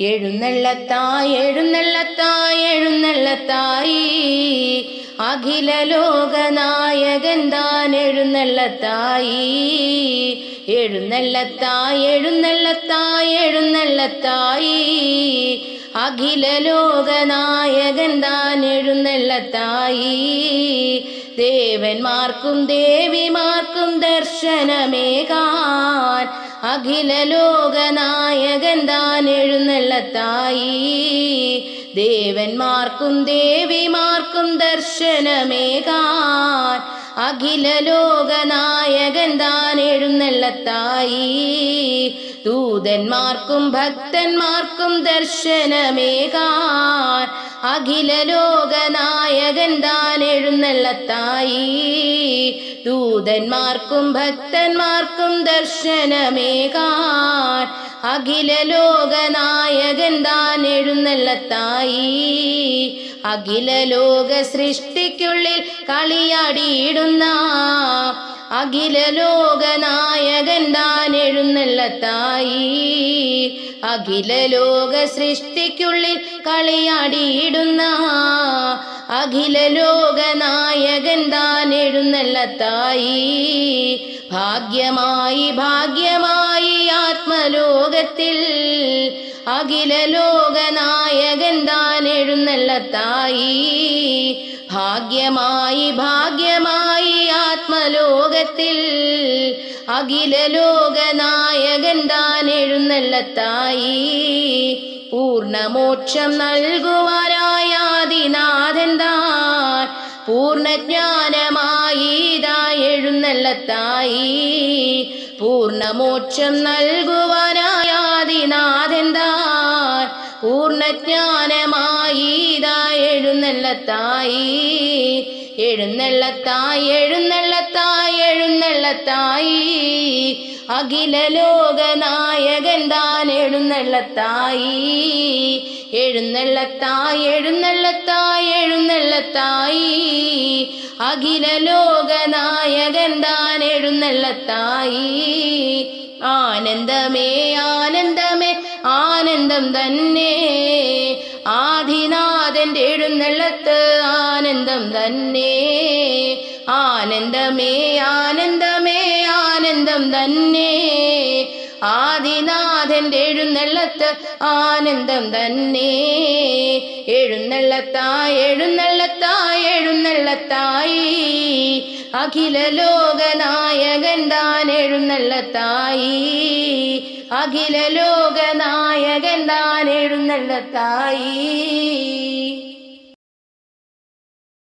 എഴുന്നള്ളത്തായി എഴുന്നള്ളത്തായി എഴുന്നള്ളത്തായി. അഖില ലോകനായകൻ താൻ എഴുന്നള്ളത്തായി. എഴുന്നള്ളത്തായി എഴുന്നള്ളത്തായി എഴുന്നള്ളത്തായി. അഖില ലോകനായകൻ താൻ എഴുന്നള്ളത്തായി. ദേവന്മാർക്കും ദേവിമാർക്കും ദർശനമേകാൻ അഖില ലോകനായകൻ താൻ എഴുന്നള്ളത്തായി. ദേവന്മാർക്കും ദേവിമാർക്കും ദർശനമേകാൻ. അഖില ലോകനായകൻ താൻ എഴുന്നള്ളത്തായി. ദൂതന്മാർക്കും ഭക്തന്മാർക്കും ദർശനമേകാൻ അഖില ലോകനായകൻ താൻ എഴുന്നള്ളത്തായി. ദൂതന്മാർക്കും ഭക്തന്മാർക്കും ദർശനമേകാൻ അഖില ലോകനായകൻ താൻ എഴുന്നള്ളത്തായി. അഖില ലോക സൃഷ്ടിക്കുള്ളിൽ കളിയാടിയിടുന്ന അഖില ലോകനായകൻ താൻ എഴുന്നള്ളത്തായി. അഖില ലോക സൃഷ്ടിക്കുള്ളിൽ കളിയാടിയിടുന്ന അഖില ലോകനായകൻ താൻ എഴുന്നള്ളത്തായി. ഭാഗ്യമായി ഭാഗ്യമായി ആത്മലോകത്തിൽ അഖില ലോകനായകൻ താൻ എഴുന്നള്ളത്തായി ഭാഗ്യമായി ഭാഗ്യമായി ആത്മലോകത്തിൽ അഖില ലോകനായകൻ താൻ എഴുന്നള്ളത്തായി പൂർണമോക്ഷം നൽകുവാനായാദിനാഥൻ താൻ പൂർണജ്ഞാനമായി താ എഴുന്നള്ളത്തായി പൂർണമോക്ഷം നൽകുവാനായ ആദിനാഥൻ താൻ പൂർണജ്ഞാനമായി ഇതാ എഴുന്നള്ളത്തായി. എഴുന്നള്ളത്തായി എഴുന്നള്ളത്തായി എഴുന്നള്ളത്തായി. അഖില ലോകനായകൻ താൻ എഴുന്നള്ളത്തായി. എഴുന്നള്ളത്തായി എഴുന്നള്ളത്തായി എഴുന്നള്ളത്തായി. അഖില ലോകനായകൻ താൻ എഴുന്നള്ളത്തായി. ആനന്ദമേ ആനന്ദമേ ആനന്ദം തന്നെ. ആദിനാഥന്റെ എഴുന്നള്ളത്ത് ആനന്ദം തന്നെ. ആനന്ദമേ ആനന്ദമേ ആനന്ദം തന്നെ. ആദിനാഥന്റെ എഴുന്നള്ളത്ത് ആനന്ദം തന്നെ. എഴുന്നള്ളത്തായി എഴുന്നള്ളത്തായി എഴുന്നള്ളത്തായി. അഖില ലോകനായകൻ താൻ എഴുന്നള്ളത്തായി. അഖില ലോകനായകൻ താൻ എഴുന്നള്ളത്തായി.